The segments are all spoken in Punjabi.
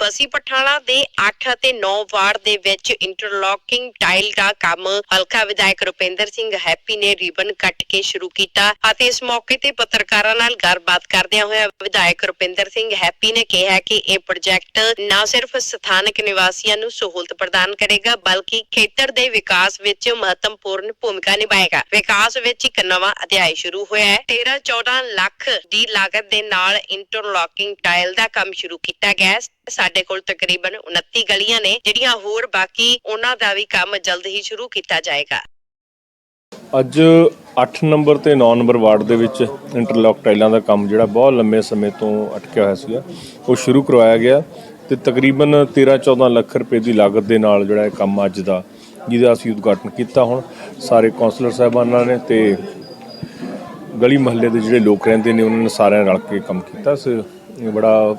ਬਸੀ ਪਠਾਣਾ ਦੇ 8 ਅਤੇ 9 ਵਾਰਡ ਦੇ ਵਿੱਚ ਇੰਟਰਲੋਕਿੰਗ ਟਾਈਲ ਦਾ ਕੰਮ ਹਲਕਾ ਵਿਧਾਇਕ ਰੁਪਿੰਦਰ ਸਿੰਘ ਹੈਪੀ ਨੇ ਰਿਬਨ ਕੱਟ ਕੇ ਸ਼ੁਰੂ ਕੀਤਾ ਅਤੇ ਇਸ ਮੌਕੇ ਤੇ ਪੱਤਰਕਾਰਾਂ ਨਾਲ ਗੱਲਬਾਤ ਕਰਦਿਆਂ ਹੋਇਆ ਵਿਧਾਇਕ ਰੁਪਿੰਦਰ ਸਿੰਘ ਹੈਪੀ ਨੇ ਕਿਹਾ ਕਿ ਇਹ ਪ੍ਰੋਜੈਕਟ ਨਾ ਸਿਰਫ ਸਥਾਨਕ ਨਿਵਾਸੀਆਂ ਨੂੰ ਸਹੂਲਤ ਪ੍ਰਦਾਨ ਕਰੇਗਾ, ਬਲਕਿ ਖੇਤਰ ਦੇ ਵਿਕਾਸ ਵਿੱਚ ਮਹੱਤਵਪੂਰਨ ਭੂਮਿਕਾ ਨਿਭਾਏਗਾ। ਵਿਕਾਸ ਵਿੱਚ ਇੱਕ ਨਵਾਂ ਅਧਿਆਇ ਸ਼ੁਰੂ ਹੋਇਆ ਹੈ। 13 14 ਲੱਖ ਦੀ ਲਾਗਤ ਦੇ ਨਾਲ ਇੰਟਰਲੋਕਿੰਗ ਟਾਈਲ ਦਾ ਕੰਮ ਸ਼ੁਰੂ ਕੀਤਾ ਗਿਆ ਸਾਡੇ ਕੋਲ ਤਕਰੀਬਨ 29 ਗਲੀਆਂ ਨੇ, ਜਿਹੜੀਆਂ ਹੋਰ ਬਾਕੀ ਉਹਨਾਂ ਦਾ ਵੀ ਕੰਮ ਜਲਦ ਹੀ ਸ਼ੁਰੂ ਕੀਤਾ ਜਾਏਗਾ। ਅੱਜ 8 ਨੰਬਰ ਤੇ 9 ਨੰਬਰ ਵਾਰਡ ਦੇ ਵਿੱਚ ਇੰਟਰਲੌਕ ਟਾਈਲਾਂ ਦਾ ਕੰਮ ਜਿਹੜਾ ਬਹੁਤ ਲੰਮੇ ਸਮੇਂ ਤੋਂ ਅਟਕਿਆ ਹੋਇਆ ਸੀਗਾ, ਉਹ ਸ਼ੁਰੂ ਕਰਵਾਇਆ ਗਿਆ ਤੇ ਤਕਰੀਬਨ 13-14 ਲੱਖ ਰੁਪਏ ਦੀ ਲਾਗਤ ਦੇ ਨਾਲ ਜਿਹੜਾ ਇਹ ਕੰਮ ਅੱਜ ਦਾ, ਜਿਹਦਾ ਅਸੀਂ ਉਦਘਾਟਨ ਕੀਤਾ ਹੁਣ। ਸਾਰੇ ਕਾਉਂਸਲਰ ਸਾਹਿਬਾਨਾਂ ਨੇ ਤੇ ਗਲੀ ਮਹੱਲੇ ਦੇ ਜਿਹੜੇ ਲੋਕ ਰਹਿੰਦੇ ਨੇ, ਉਹਨਾਂ ਨੇ ਸਾਰਿਆਂ ਰਲ ਕੇ ਕੰਮ ਕੀਤਾ। ਸੋ ਬੜਾ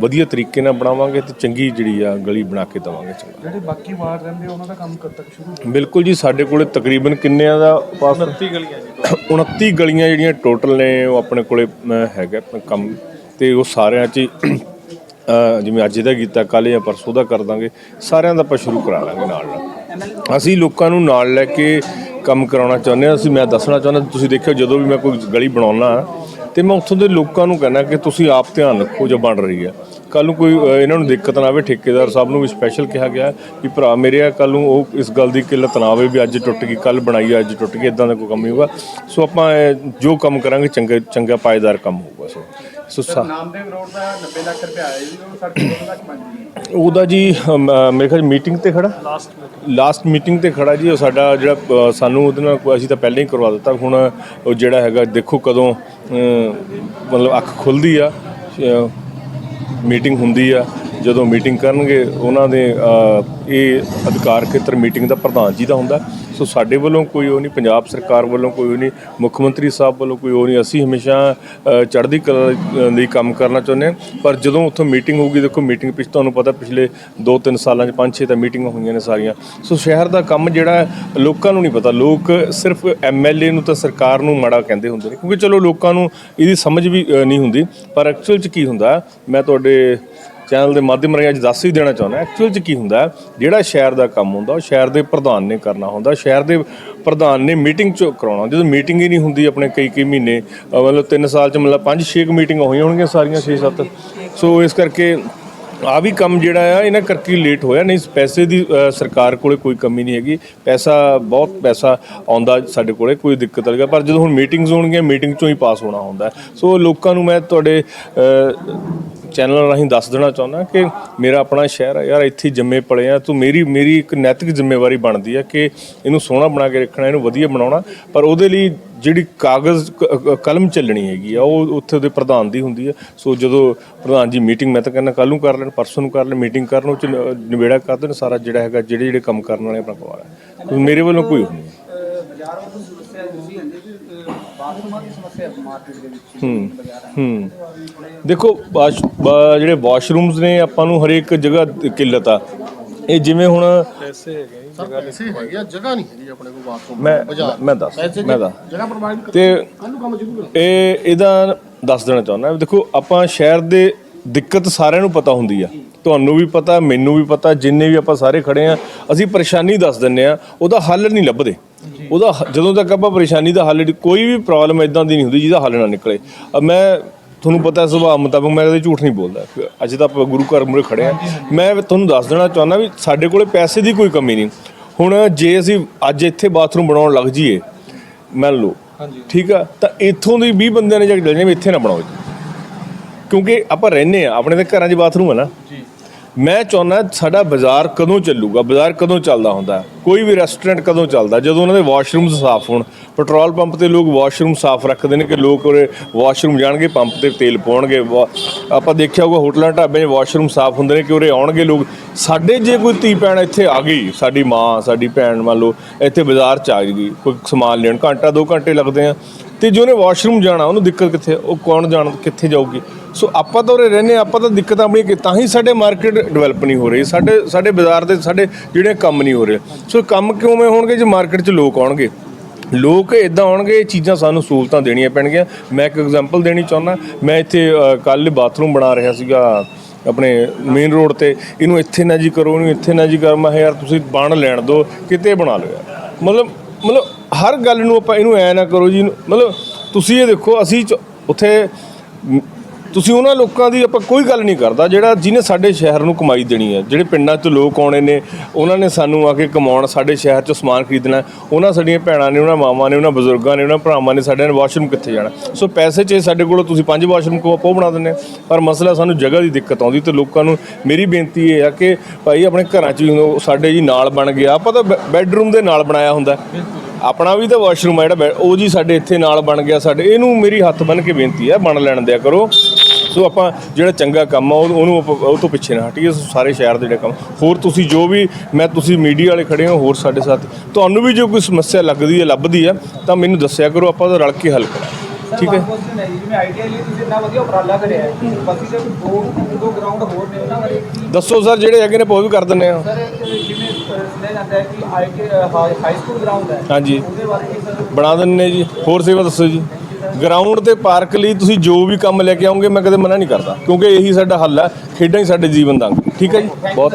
ਵਧੀਆ ਤਰੀਕੇ ਨਾਲ ਬਣਾਵਾਂਗੇ ਤੇ ਚੰਗੀ ਜਿਹੜੀ ਆ ਗਲੀ ਬਣਾ ਕੇ ਦਵਾਂਗੇ ਚੰਗਾ। ਜਿਹੜੇ ਬਾਕੀ ਵਾਰਡ ਰਹਿੰਦੇ ਉਹਨਾਂ ਦਾ ਕੰਮ ਕਦ ਤੱਕ ਸ਼ੁਰੂ? ਬਿਲਕੁਲ ਜੀ ਸਾਡੇ ਕੋਲੇ ਤਕਰੀਬਨ ਕਿੰਨਿਆਂ ਦਾ ਪਾਸ? 29 ਗਲੀਆਂ ਜੀ 29 ਗਲੀਆਂ ਜਿਹੜੀਆਂ ਟੋਟਲ ਨੇ ਉਹ ਆਪਣੇ ਕੋਲੇ ਹੈਗਾ ਕੰਮ। ਤੇ ਉਹ ਸਾਰਿਆਂ 'ਚ ਜਿਵੇਂ ਅੱਜ ਇਹਦਾ ਕੀਤਾ ਕੱਲ ਜਾਂ ਪਰਸੋਂ ਦਾ ਕਰ ਦਾਂਗੇ ਸਾਰਿਆਂ ਦਾ ਆਪਾਂ ਸ਼ੁਰੂ ਕਰਾ ਲਾਂਗੇ ਨਾਲ ਨਾਲ। ਅਸੀਂ ਲੋਕਾਂ ਨੂੰ ਨਾਲ ਲੈ ਕੇ ਕੰਮ ਕਰਾਉਣਾ ਚਾਹੁੰਦੇ ਹਾਂ। ਅਸੀਂ ਮੈਂ ਦੱਸਣਾ ਚਾਹੁੰਦਾ ਤੁਸੀਂ ਦੇਖਿਓ ਜਦੋਂ ਵੀ ਮੈਂ ਕੋਈ ਗਲੀ ਬਣਾਉਣਾ ਤੇ ਮੈਂ ਉੱਥੋਂ ਦੇ ਲੋਕਾਂ ਨੂੰ ਕਹਿੰਦਾ ਕਿ ਤੁਸੀਂ ਆਪ ਧਿਆਨ ਰੱਖੋ ਜੋ ਬਣ ਰਹੀ ਹੈ। ਕੱਲ ਨੂੰ ਕੋਈ ਇਹਨਾਂ ਨੂੰ ਦਿੱਕਤ ਨਾ ਆਵੇ, ਠੇਕੇਦਾਰ ਸਾਹਿਬ ਨੂੰ ਵੀ ਸਪੈਸ਼ਲ ਕਿਹਾ ਗਿਆ ਕਿ ਭਰਾ ਮੇਰੇ ਆ ਕੱਲ ਨੂੰ ਉਹ ਇਸ ਗੱਲ ਦੀ ਕਿੱਲਤ ਨਾ ਆਵੇ ਵੀ ਅੱਜ ਟੁੱਟ ਗਈ ਕੱਲ ਬਣਾਈ ਅੱਜ ਟੁੱਟ ਗਈ ਇਦਾਂ ਦਾ ਕੋਈ ਕੰਮ ਨਹੀਂ ਹੋਊਗਾ। ਸੋ ਆਪਾਂ ਜੋ ਕੰਮ ਕਰਾਂਗੇ, ਚੰਗੇ, ਚੰਗਾ ਪਾਏਦਾਰ ਕੰਮ ਹੋਊਗਾ ਸੋ ਸੋ ਸਾ- ਨਾਮਦੇਵ ਰੋਡ ਦਾ 90 ਲੱਖ ਰੁਪਏ ਆਇਆ ਜੀ ਉਹ ਸੜਕ ਕਦੋਂ ਤੱਕ ਬਣ ਜੂਗੀ ਉਹਦਾ ਜੀ ਅਮ, ਅ, ਮੇਰੇ ਖਿਆਲ ਮੀਟਿੰਗ ਤੇ ਖੜਾ? ਲਾਸਟ ਲਾਸਟ ਮੀਟਿੰਗ ਤੇ ਖੜਾ ਜੀ ਉਹ ਸਾਡਾ ਜਿਹੜਾ ਅ, ਸਾਨੂੰ ਉਹਦੇ ਨਾਲ ਕੋਈ- ਅਸੀਂ ਤਾਂ ਪਹਿਲਾਂ ਹੀ ਕਰਵਾ ਦਿੱਤਾ। ਹੁਣ ਉਹ ਜਿਹੜਾ ਹੈਗਾ ਦੇਖੋ ਕਦੋਂ ਅ, ਮਤਲਬ ਅੱਖ ਖੁੱਲਦੀ ਆ ਮੀਟਿੰਗ ਹੁੰਦੀ ਆ। ਜਦੋਂ ਮੀਟਿੰਗ ਕਰਨਗੇ ਉਹਨਾਂ ਦੇ ਅ, ਇਹ ਅਧਿਕਾਰ ਖੇਤਰ ਮੀਟਿੰਗ ਦਾ ਪ੍ਰਧਾਨ ਜੀ ਦਾ ਹੁੰਦਾ। ਸੋ ਸਾਡੇ ਵੱਲੋਂ ਕੋਈ ਉਹ ਨਹੀਂ, ਪੰਜਾਬ ਸਰਕਾਰ ਵੱਲੋਂ ਕੋਈ ਉਹ ਨਹੀਂ, ਮੁੱਖ ਮੰਤਰੀ ਸਾਹਿਬ ਵੱਲੋਂ ਕੋਈ ਉਹ ਨਹੀਂ। ਅਸੀਂ ਹਮੇਸ਼ਾ ਚੜ੍ਹਦੀ ਕਲਾ ਲਈ ਕੰਮ ਕਰਨਾ ਚਾਹੁੰਦੇ ਹਾਂ। ਪਰ ਜਦੋਂ ਉੱਥੋਂ ਮੀਟਿੰਗ ਹੋਊਗੀ, ਦੇਖੋ ਮੀਟਿੰਗ ਪਿੱਛੇ ਤੁਹਾਨੂੰ ਪਤਾ ਪਿਛਲੇ 2-3 ਸਾਲਾਂ 'ਚ 5-6 ਤਾਂ ਮੀਟਿੰਗਾਂ ਹੋਈਆਂ ਨੇ ਸਾਰੀਆਂ। ਸੋ ਸ਼ਹਿਰ ਦਾ ਕੰਮ ਜਿਹੜਾ, ਲੋਕਾਂ ਨੂੰ ਨਹੀਂ ਪਤਾ। ਲੋਕ ਸਿਰਫ ਐਮਐਲਏ ਨੂੰ ਤਾਂ ਸਰਕਾਰ ਨੂੰ ਮਾੜਾ ਕਹਿੰਦੇ ਹੁੰਦੇ ਨੇ। ਕਿਉਂਕਿ ਚਲੋ ਲੋਕਾਂ ਨੂੰ ਇਹਦੀ ਸਮਝ ਵੀ ਨਹੀਂ ਹੁੰਦੀ। ਪਰ ਐਕਚੁਅਲ 'ਚ ਕੀ ਹੁੰਦਾ? ਮੈਂ ਤੁਹਾਡੇ ਚੈਨਲ ਦੇ ਮਾਧਿਅਮ ਰਾਹੀਂ ਅੱਜ ਦੱਸ ਹੀ ਦੇਣਾ ਚਾਹੁੰਦਾ ਐਕਚੁਅਲ 'ਚ ਕੀ ਹੁੰਦਾ ਜਿਹੜਾ ਸ਼ਹਿਰ ਦਾ ਕੰਮ ਹੁੰਦਾ, ਉਹ ਸ਼ਹਿਰ ਦੇ ਪ੍ਰਧਾਨ ਨੇ ਕਰਨਾ ਹੁੰਦਾ। ਸ਼ਹਿਰ ਦੇ ਪ੍ਰਧਾਨ ਨੇ ਮੀਟਿੰਗ 'ਚ ਕਰਾਉਣਾ ਜਦੋਂ ਮੀਟਿੰਗ ਹੀ ਨਹੀਂ ਹੁੰਦੀ ਆਪਣੇ ਕਈ ਕਈ ਮਹੀਨੇ ਮਤਲਬ 3 ਸਾਲ 'ਚ ਮਤਲਬ 5-6 ਮੀਟਿੰਗਾਂ ਹੋਈਆਂ ਹੋਣਗੀਆਂ ਸਾਰੀਆਂ 6-7 ਸੋ ਇਸ ਕਰਕੇ ਆ ਵੀ ਕੰਮ ਜਿਹੜਾ ਆ, ਇਹਨਾਂ ਕਰਕੇ ਲੇਟ ਹੋਇਆ। ਨਹੀਂ, ਪੈਸੇ ਦੀ ਸਰਕਾਰ ਕੋਲੇ ਕੋਈ ਕਮੀ ਨਹੀਂ ਹੈਗੀ। ਪੈਸਾ, ਬਹੁਤ ਪੈਸਾ ਆਉਂਦਾ ਸਾਡੇ ਕੋਲੇ, ਕੋਈ ਦਿੱਕਤ ਨਹੀਂ ਪਰ ਜਦੋਂ ਹੁਣ ਮੀਟਿੰਗਸ ਹੋਣਗੀਆਂ ਮੀਟਿੰਗ ਚੋਂ ਹੀ ਪਾਸ ਹੋਣਾ ਹੁੰਦਾ। ਸੋ ਲੋਕਾਂ ਨੂੰ ਮੈਂ ਤੁਹਾਡੇ ਚੈਨਲ ਰਾਹੀਂ ਦੱਸ ਦੇਣਾ ਚਾਹੁੰਦਾ ਕਿ ਮੇਰਾ ਆਪਣਾ ਸ਼ਹਿਰ ਹੈ ਯਾਰ ਇੱਥੇ ਜੰਮੇ ਪਲੇ ਆ। ਤੂੰ ਮੇਰੀ ਮੇਰੀ ਇੱਕ ਨੈਤਿਕ ਜ਼ਿੰਮੇਵਾਰੀ ਬਣਦੀ ਹੈ ਕਿ ਇਹਨੂੰ ਸੋਹਣਾ ਬਣਾ ਕੇ ਰੱਖਣਾ ਇਹਨੂੰ ਵਧੀਆ ਬਣਾਉਣਾ। ਪਰ ਉਹਦੇ ਲਈ ਜਿਹੜੀ ਕਾਗਜ਼ ਕਲਮ ਚੱਲਣੀ ਹੈਗੀ ਆ ਉਹ ਉੱਥੇ ਉਹਦੇ ਪ੍ਰਧਾਨ ਦੀ ਹੁੰਦੀ ਹੈ ਸੋ ਜਦੋਂ ਪ੍ਰਧਾਨ ਜੀ ਮੀਟਿੰਗ ਮੈਂ ਤਾਂ ਕਹਿੰਦਾ ਕੱਲ ਨੂੰ ਕਰ ਲੈਣ ਪਰਸੋਂ ਨੂੰ ਕਰ ਲੈਣ ਮੀਟਿੰਗ ਕਰਨ ਉਹ ਚ ਨਿਬੇੜਾ ਕਰ ਦੇਣ ਸਾਰਾ ਜਿਹੜਾ ਹੈਗਾ ਜਿਹੜੇ ਜਿਹੜੇ ਕੰਮ ਕਰਨ ਵਾਲੇ ਆਪਣਾ ਕਰਵਾ ਮੇਰੇ ਵੱਲੋਂ ਕੋਈ ਨਹੀਂ ਬਾਜ਼ਾਰ ਵੱਲੋਂ ਸਮੱਸਿਆ ਦੂਜੀ ਹੁੰਦੀ ਕਿ ਅਹ, ਬਾਥਰੂਮਾਂ ਦੀ ਸਮੱਸਿਆ ਮਾਰਕੀਟ ਦੇ ਵਿੱਚ ਹੂੰ ਬਾਜ਼ਾਰਾਂ ਹੂੰ। ਦੇਖੋ ਵਾਸ਼ ਵਾ- ਜਿਹੜੇ ਵਾਸ਼ਰੂਮਸ ਨੇ ਆਪਾਂ ਨੂੰ ਹਰੇਕ ਜਗ੍ਹਾ ਕਿੱਲਤ ਆ। ਇਹ ਜਿਵੇਂ ਹੁਣ ਪੈਸੇ ਹੈਗੇ ਜਗ੍ਹਾ ਪੈਸੇ ਹੈਗੇ ਆ ਜਗ੍ਹਾ ਨਹੀਂ ਹੈਗੀ ਆਪਣੇ ਕੋਲ ਬਾਥਰੂਮ ਮੈਂ ਬਾਜ਼ਾਰ। ਮੈਂ ਦੱਸ ਪੈਸੇ ਮੈਂ ਦੱਸ। ਜਗ੍ਹਾ ਪ੍ਰੋਵਾਈਡ ਕਰ ਤੇ ਕੱਲ ਨੂੰ ਕੰਮ ਸ਼ੁਰੂ ਕਰੋ। ਇਹ ਇਹਦਾ ਦੱਸ ਦੇਣਾ ਚਾਹੁੰਦਾ। ਦੇਖੋ ਆਪਾਂ ਸ਼ਹਿਰ ਦੇ ਦਿੱਕਤ ਸਾਰਿਆਂ ਨੂੰ ਪਤਾ ਹੁੰਦੀ ਆ। ਤੁਹਾਨੂੰ ਵੀ ਪਤਾ ਮੈਨੂੰ ਵੀ ਪਤਾ ਜਿੰਨੇ ਵੀ ਆਪਾਂ ਸਾਰੇ ਖੜੇ ਆ ਅਸੀਂ ਪਰੇਸ਼ਾਨੀ ਦੱਸ ਦਿੰਨੇ ਆ ਉਹਦਾ ਹੱਲ ਨਹੀਂ ਲੱਭਦੇ। ਉਹਦਾ ਜਦੋਂ ਤੱਕ ਆਪਾਂ ਪਰੇਸ਼ਾਨੀ ਦਾ ਹੱਲ ਕੋਈ ਵੀ ਪ੍ਰੋਬਲਮ ਇਦਾਂ ਦੀ ਨਹੀਂ ਹੁੰਦੀ ਜਿਹਦਾ ਹੱਲ ਨਾ ਨਿਕਲੇ। ਮੈਂ ਤੁਹਾਨੂੰ ਪਤਾ ਸੁਭਾਅ ਮੁਤਾਬਕ ਮੈਂ ਕਦੇ ਝੂਠ ਨਹੀਂ ਬੋਲਦਾ। ਅੱਜ ਤਾਂ ਆਪਾਂ ਗੁਰੂ ਘਰ ਮੂਹਰੇ ਖੜੇ ਆ ਮੈਂ ਤੁਹਾਨੂੰ ਦੱਸ ਦੇਣਾ ਚਾਹੁੰਦਾ ਵੀ ਸਾਡੇ ਕੋਲੇ ਪੈਸੇ ਦੀ ਕੋਈ ਕਮੀ ਨਹੀਂ। ਹੁਣ ਜੇ ਅਸੀਂ ਅੱਜ ਇੱਥੇ ਬਾਥਰੂਮ ਬਣਾਉਣ ਲੱਗ ਜਾਈਏ ਮੰਨ ਲਓ ਠੀਕ ਆ? ਤਾਂ ਇੱਥੋਂ ਦੇ 20 ਬੰਦਿਆਂ ਨੇ ਜਾ ਕੇ ਚੱਲ ਜਾਣਾ ਇੱਥੇ ਨਾ ਬਣਾਓ ਕਿਉਂਕਿ ਆਪਾਂ ਰਹਿੰਦੇ ਆ ਆਪਣੇ ਦੇ ਘਰਾਂ 'ਚ ਬਾਥਰੂਮ ਹੈ ਨਾ। ਜੀ। ਮੈਂ ਚਾਹੁੰਦਾ ਸਾਡਾ ਬਾਜ਼ਾਰ ਕਦੋਂ ਚੱਲੂਗਾ? ਬਾਜ਼ਾਰ ਕਦੋਂ ਚੱਲਦਾ ਹੁੰਦਾ? ਕੋਈ ਵੀ ਰੈਸਟੋਰੈਂਟ ਕਦੋਂ ਚੱਲਦਾ? ਜਦੋਂ ਉਹਨਾਂ ਦੇ ਵਾਸ਼ਰੂਮਸ ਸਾਫ਼ ਹੋਣ ਪੈਟਰੋਲ ਪੰਪ ਤੇ ਲੋਕ ਵਾਸ਼ਰੂਮ ਸਾਫ਼ ਰੱਖਦੇ ਨੇ ਕਿ ਲੋਕ ਉਹਦੇ ਵਾਸ਼ਰੂਮ ਜਾਣਗੇ ਪੰਪ ਤੇ ਤੇਲ ਪਾਉਣਗੇ, ਵਾ- ਆਪਾਂ ਦੇਖਿਆ ਹੋਊਗਾ ਹੋਟਲਾਂ, ਢਾਬਿਆਂ 'ਚ ਵਾਸ਼ਰੂਮ ਸਾਫ਼ ਹੁੰਦੇ ਨੇ ਕਿ ਉਰੇ ਆਉਣਗੇ ਲੋਕ। ਸਾਡੇ ਜੇ ਕੋਈ ਧੀ ਭੈਣ ਇੱਥੇ ਆ ਗਈ, ਸਾਡੀ ਮਾਂ, ਸਾਡੀ ਭੈਣ ਮੰਨ ਲਓ, ਇੱਥੇ ਬਾਜ਼ਾਰ 'ਚ ਆ ਗਈ, ਕੋਈ ਸਮਾਨ ਲੈਣ, ਘੰਟਾ, ਦੋ ਘੰਟੇ ਲੱਗਦੇ ਆ। ਤੇ ਜੋ ਉਹਨੇ ਵਾਸ਼ਰੂਮ ਜਾਣਾ ਉਹਨੂੰ ਦਿੱਕਤ ਕਿੱਥੇ ਉਹ ਕੌਣ ਜਾਣ ਕਿੱਥੇ ਜਾਊਗੀ? ਸੋ ਆਪਾਂ ਤਾਂ ਉਰੇ ਰਹਿੰਦੇ ਹਾਂ, ਆਪਾਂ ਤਾਂ ਦਿੱਕਤ ਆਪਣੀ ਕਿ ਤਾਂ ਹੀ ਸਾਡੇ ਮਾਰਕੀਟ ਡਿਵੈਲਪ ਨਹੀਂ ਹੋ ਰਹੀ ਸਾਡੇ ਸਾਡੇ ਬਾਜ਼ਾਰ ਦੇ ਸਾਡੇ ਜਿਹੜੇ ਕੰਮ ਨਹੀਂ ਹੋ ਰਹੇ। ਸੋ ਕੰਮ ਕਿਉਂ ਹੋਣਗੇ ਜੇ ਮਾਰਕੀਟ 'ਚ ਲੋਕ ਆਉਣਗੇ? ਲੋਕ ਇਦਾਂ ਆਉਣਗੇ ਇਹ ਚੀਜ਼ਾਂ ਸਾਨੂੰ ਸਹੂਲਤਾਂ ਦੇਣੀਆਂ ਪੈਣਗੀਆਂ। ਮੈਂ ਇੱਕ ਐਗਜ਼ਾਮਪਲ ਦੇਣੀ ਚਾਹੁੰਦਾ ਮੈਂ ਇੱਥੇ ਕੱਲ ਬਾਥਰੂਮ ਬਣਾ ਰਿਹਾ ਸੀਗਾ ਆਪਣੇ ਮੇਨ ਰੋਡ ਤੇ। ਇਹਨੂੰ ਇੱਥੇ ਨਾ ਜੀ ਕਰੋ ਇਹਨੂੰ ਇੱਥੇ ਨਾ ਜੀ ਕਰ। ਮੈਂ ਕਿਹਾ ਯਾਰ ਤੁਸੀਂ ਬਣ ਲੈਣ ਦਿਓ ਕਿਤੇ ਬਣਾ ਲਓ ਯਾਰ। ਮਤਲਬ ਮਤਲਬ ਹਰ ਗੱਲ ਨੂੰ ਆਪਾਂ ਇਹਨੂੰ ਐ ਨਾ ਕਰੋ ਜੀ, ਮਤਲਬ ਤੁਸੀਂ ਇਹ ਦੇਖੋ, ਅਸੀਂ ਚ- ਉੱਥੇ, ਤੁਸੀਂ ਉਹਨਾਂ ਲੋਕਾਂ ਦੀ ਆਪਾਂ ਕੋਈ ਗੱਲ ਨਹੀਂ ਕਰਦਾ ਜਿਹੜਾ ਜਿਹਨੇ ਸਾਡੇ ਸ਼ਹਿਰ ਨੂੰ ਕਮਾਈ ਦੇਣੀ ਹੈ ਜਿਹੜੇ ਪਿੰਡਾਂ 'ਚ ਲੋਕ ਆਉਣੇ ਨੇ, ਉਹਨਾਂ ਨੇ ਸਾਨੂੰ ਆ ਕੇ ਕਮਾਉਣ, ਸਾਡੇ ਸ਼ਹਿਰ 'ਚ ਸਮਾਨ ਖਰੀਦਣਾ, ਉਹਨਾਂ ਸਾਡੀਆਂ ਭੈਣਾਂ ਨੇ, ਉਹਨਾਂ ਮਾਵਾਂ ਨੇ, ਉਹਨਾਂ ਬਜ਼ੁਰਗਾਂ ਨੇ, ਉਹਨਾਂ ਭਰਾਵਾਂ ਨੇ ਸਾਡੇ ਨੇ ਵਾਸ਼ਰੂਮ ਕਿੱਥੇ ਜਾਣਾ ਸੋ ਪੈਸੇ 'ਚ ਸਾਡੇ ਕੋਲੋਂ ਤੁਸੀਂ ਪੰਜ ਵਾਸ਼ਰੂਮ ਕੋ ਆਪੋ ਬਣਾ ਦਿੰਦੇ ਹੋ। ਪਰ ਮਸਲਾ ਸਾਨੂੰ ਜਗ੍ਹਾ ਦੀ ਦਿੱਕਤ ਆਉਂਦੀ ਤੇ ਲੋਕਾਂ ਨੂੰ ਮੇਰੀ ਬੇਨਤੀ ਇਹ ਆ ਕਿ ਭਾਈ ਆਪਣੇ ਘਰਾਂ 'ਚ ਵੀ ਸਾਡੇ ਜੀ ਨਾਲ ਬਣ ਗਿਆ ਆਪਾਂ ਤਾਂ ਬੈ- ਬੈੱਡਰੂਮ ਦੇ ਨਾਲ ਬਣਾਇਆ ਹੁੰਦਾ ਹੈ। ਆਪਣਾ ਵੀ ਤਾਂ ਵਾਸ਼ਰੂਮ ਆ ਜਿਹੜਾ ਬੈ- ਉਹ ਜੀ ਸਾਡੇ ਇੱਥੇ ਨਾਲ ਬਣ ਗਿਆ ਸਾਡੇ, ਇਹਨੂੰ ਮੇਰੀ ਹੱਥ ਬੰਨ ਕੇ ਬੇਨਤੀ ਹੈ, ਬਣ ਲੈਣ ਦਿਆ ਕਰੋ। ਸੋ ਆਪਾਂ ਜਿਹੜਾ ਚੰਗਾ ਕੰਮ ਆ, ਉਹ- ਉਹਨੂੰ ਆਪਾਂ ਉਹ ਤੋਂ ਪਿੱਛੇ ਨਾ ਹਟੀਏ ਸਾਰੇ ਸ਼ਹਿਰ ਦੇ ਜਿਹੜੇ ਕੰਮ ਹੋਰ ਤੁਸੀਂ ਜੋ ਵੀ, ਮੈਂ ਤੁਸੀਂ ਮੀਡੀਆ ਵਾਲੇ ਖੜੇ ਹੋ, ਹੋਰ ਸਾਡੇ ਸਾਥ ਤੁਹਾਨੂੰ ਵੀ ਜੋ ਕੋਈ ਸਮੱਸਿਆ ਲੱਗਦੀ ਹੈ, ਲੱਭਦੀ ਹੈ, ਤਾਂ ਮੈਨੂੰ ਦੱਸਿਆ ਕਰੋ, ਆਪਾਂ ਉਹਦਾ ਰਲ ਕੇ ਹੱਲ ਕਰਾਂਗੇ। ਠੀਕ ਹੈ। ਕੁਐਸਚਨ ਹੈ ਜੀ, ਜਿਵੇਂ ਆਈਡੀਆ ਲਈ ਤੁਸੀਂ ਇੰਨਾ ਵਧੀਆ ਉਪਰਾਲਾ ਕਰਿਆ ਹੈ। ਬਾਕੀ ਜੇ ਦੋ ਦੋ ਗਰਾਊਂਡ ਹੋਰ ਨੇ ਉਹਨਾਂ ਬਾਰੇ ਕੀ ਦੱਸੋ ਸਰ ਜਿਹੜੇ ਹੈਗੇ ਨੇ ਉਹ ਵੀ ਕਰ ਦਿੰਦੇ ਆ ਸਰ ਜਿਵੇਂ ਅਹ, ਸੁਣਿਆ ਜਾਂਦਾ ਹੈ ਕਿ ਆਈਟੀ ਹਾਈ ਸਕੂਲ ਗਰਾਊਂਡ ਹੈ। ਹਾਂਜੀ। ਉਹਦੇ ਬਾਰੇ ਕੀ ਸਰ ਬਣਾ ਦਿੰਦੇ ਜੀ। ਹੋਰ ਸੇਵਾ ਦੱਸੋ ਜੀ। ਗਰਾਊਂਡ ਤੇ ਪਾਰਕ ਲਈ ਤੁਸੀਂ ਜੋ ਵੀ ਕੰਮ ਲੈ ਕੇ ਆਓਗੇ ਮੈਂ ਕਦੇ ਮਨਾ ਨਹੀਂ ਕਰਦਾ। ਕਿਉਂਕਿ ਇਹੀ ਸਾਡਾ ਹੱਲ ਹੈ। ਖੇਡਾਂ ਹੀ ਸਾਡੇ ਜੀਵਨ ਦਾ ਅੰਗ। ਠੀਕ ਹੈ ਜੀ। ਬਹੁਤ